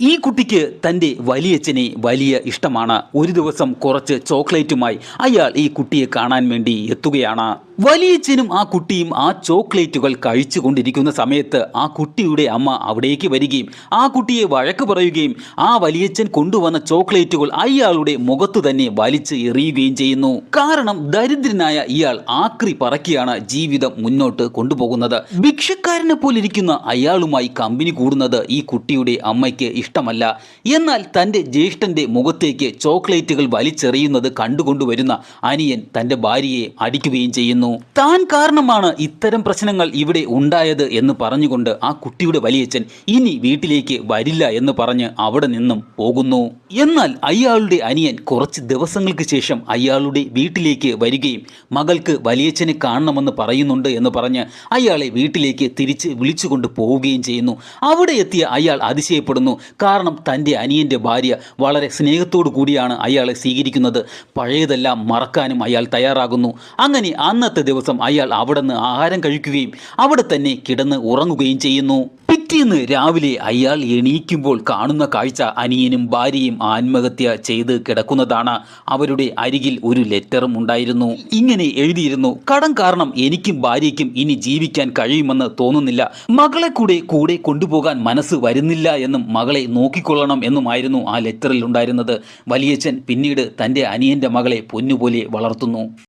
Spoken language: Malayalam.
ഈ കുട്ടിക്ക് തന്റെ വലിയച്ഛനെ വലിയ ഇഷ്ടമാണ്. ഒരു ദിവസം കുറച്ച് ചോക്ലേറ്റുമായി അയാൾ ഈ കുട്ടിയെ കാണാൻ വേണ്ടി എത്തുകയാണ്. വലിയച്ഛനും ആ കുട്ടിയും ആ ചോക്ലേറ്റുകൾ കഴിച്ചുകൊണ്ടിരിക്കുന്ന സമയത്ത് ആ കുട്ടിയുടെ അമ്മ അവിടേക്ക് വരികയും ആ കുട്ടിയെ വഴക്ക് പറയുകയും ആ വലിയച്ഛൻ കൊണ്ടുവന്ന ചോക്ലേറ്റുകൾ അയാളുടെ മുഖത്തു തന്നെ വലിച്ച് എറിയുകയും ചെയ്യുന്നു. കാരണം ദരിദ്രനായ ഇയാൾ ആക്രി പറക്കിയാണ് ജീവിതം മുന്നോട്ട് കൊണ്ടുപോകുന്നത്. ഭിക്ഷക്കാരനെ പോലിരിക്കുന്ന അയാളുമായി കമ്പനി കൂടുന്നത് ഈ കുട്ടിയുടെ അമ്മയ്ക്ക് ഇഷ്ടമല്ല. എന്നാൽ തന്റെ ജ്യേഷ്ഠന്റെ മുഖത്തേക്ക് ചോക്ലേറ്റുകൾ വലിച്ചെറിയുന്നത് കണ്ടുകൊണ്ടുവരുന്ന അനിയൻ തന്റെ ഭാര്യയെ അടിക്കുകയും ചെയ്യുന്നു. താൻ കാരണമാണ് ഇത്തരം പ്രശ്നങ്ങൾ ഇവിടെ ഉണ്ടായത് എന്ന് പറഞ്ഞുകൊണ്ട് ആ കുട്ടിയുടെ വലിയച്ഛൻ ഇനി വീട്ടിലേക്ക് വരില്ല എന്ന് പറഞ്ഞ് അവിടെ നിന്നും പോകുന്നു. എന്നാൽ അയാളുടെ അനിയൻ കുറച്ച് ദിവസങ്ങൾക്ക് ശേഷം അയാളുടെ വീട്ടിലേക്ക് വരികയും മകൾക്ക് വലിയച്ഛനെ കാണണമെന്ന് പറയുന്നുണ്ട് എന്ന് പറഞ്ഞ് അയാളെ വീട്ടിലേക്ക് തിരിച്ച് വിളിച്ചുകൊണ്ട് പോവുകയും ചെയ്യുന്നു. അവിടെ എത്തിയ അയാൾ അതിശയപ്പെടുന്നു. കാരണം തന്റെ അനിയന്റെ ഭാര്യ വളരെ സ്നേഹത്തോടു കൂടിയാണ് അയാളെ സ്വീകരിക്കുന്നത്. പഴയതെല്ലാം മറക്കാനും അയാൾ തയ്യാറാകുന്നു. അങ്ങനെ അന്നത്തെ ദിവസം അയാൾ അവിടെ നിന്ന് ആഹാരം കഴിക്കുകയും അവിടെ തന്നെ കിടന്ന് ഉറങ്ങുകയും ചെയ്യുന്നു. പിറ്റേന്ന് രാവിലെ അയാൾ എണീക്കുമ്പോൾ കാണുന്ന കാഴ്ച അനിയനും ഭാര്യയും ആത്മഹത്യ ചെയ്ത് കിടക്കുന്നതാണ്. അവരുടെ അരികിൽ ഒരു ലെറ്ററും ഉണ്ടായിരുന്നു. ഇങ്ങനെ എഴുതിയിരുന്നു കടം കാരണം എനിക്കും ഭാര്യയ്ക്കും ഇനി ജീവിക്കാൻ കഴിയുമെന്ന് തോന്നുന്നില്ല. മകളെ കൂടെ കൂടെ കൊണ്ടുപോകാൻ മനസ്സ് വരുന്നില്ല എന്നും മകളെ നോക്കിക്കൊള്ളണം എന്നുമായിരുന്നു ആ ലെറ്ററിൽ ഉണ്ടായിരുന്നത്. വലിയച്ഛൻ പിന്നീട് തന്റെ അനിയന്റെ മകളെ പൊന്നുപോലെ വളർത്തുന്നു.